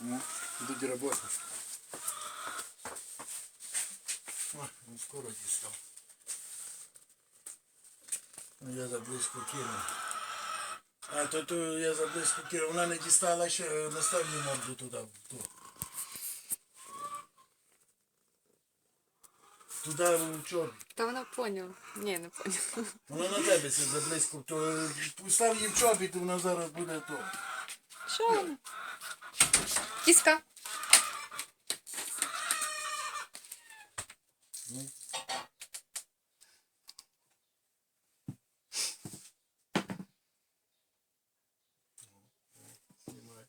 Ну, Будуть роботи. Ой, він скоро дістав. Ну, Я заблизько кинув. А то, то я заблизько кинув. Вона не дістала ще, е, настав її морду туди. ту. Туди в чорт. Та вона поняла. Ні, не поняла. Воно на тебе це заблизько. То е, постав її в чобіт, і вона зараз буде то. Що вона? Кіска. Знімай.